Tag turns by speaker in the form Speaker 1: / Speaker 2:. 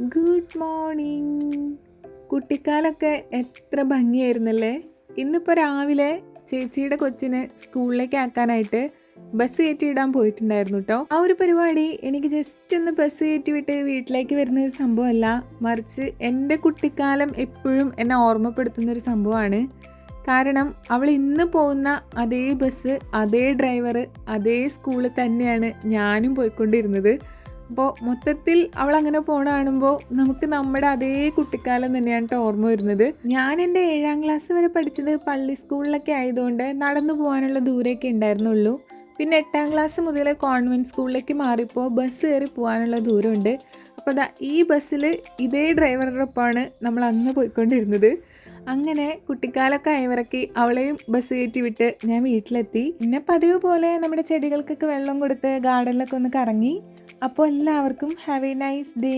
Speaker 1: Good morning കുട്ടിക്കാലൊക്കെ എത്ര ഭംഗിയായിരുന്നല്ലേ? ഇന്നിപ്പോൾ രാവിലെ ചേച്ചിയുടെ കൊച്ചിനെ സ്കൂളിലേക്ക് ആക്കാനായിട്ട് ബസ് കയറ്റിയിടാൻ പോയിട്ടുണ്ടായിരുന്നു കേട്ടോ ആ ഒരു പരിപാടി എനിക്ക് ജസ്റ്റ് ഒന്ന് ബസ് കയറ്റി വിട്ട് വീട്ടിലേക്ക് വരുന്ന ഒരു സംഭവമല്ല. മറിച്ച് എന്റെ കുട്ടിക്കാലം എപ്പോഴും എന്നെ ഓർമ്മപ്പെടുത്തുന്ന ഒരു സംഭവമാണ്. കാരണം അവൾ ഇന്ന് പോകുന്ന അതേ ബസ് അതേ ഡ്രൈവർ അതേ സ്കൂളിൽ തന്നെയാണ് ഞാനും പോയിക്കൊണ്ടിരുന്നത്. അപ്പോൾ മൊത്തത്തിൽ അവൾ അങ്ങനെ പോണ കാണുമ്പോൾ നമുക്ക് നമ്മുടെ അതേ കുട്ടിക്കാലം തന്നെയാണ് കേട്ടോ ഓർമ്മ വരുന്നത്. ഞാൻ എന്റെ ഏഴാം ക്ലാസ് വരെ പഠിച്ചത് പള്ളി സ്കൂളിലൊക്കെ ആയതുകൊണ്ട് നടന്നു പോകാനുള്ള ദൂരമൊക്കെ ഉണ്ടായിരുന്നുള്ളൂ. പിന്നെ എട്ടാം ക്ലാസ് മുതൽ കോൺവെന്റ് സ്കൂളിലേക്ക് മാറിയപ്പോൾ ബസ് കയറി പോകാനുള്ള ദൂരമുണ്ട്. അപ്പോൾ ദാ ഈ ബസ്സിൽ ഇതേ ഡ്രൈവറുടെ ഒപ്പമാണ് നമ്മൾ അന്ന് പോയിക്കൊണ്ടിരുന്നത്. അങ്ങനെ കുട്ടിക്കാലൊക്കെ അയവിറക്കി അവളെയും ബസ് കയറ്റി വിട്ട് ഞാൻ വീട്ടിലെത്തി. പിന്നെ പതിവ് പോലെ നമ്മുടെ ചെടികൾക്കൊക്കെ വെള്ളം കൊടുത്ത് ഗാർഡനിലൊക്കെ ഒന്ന് കറങ്ങി. അപ്പോൾ എല്ലാവർക്കും ഹാവ് എ നൈസ് ഡേ.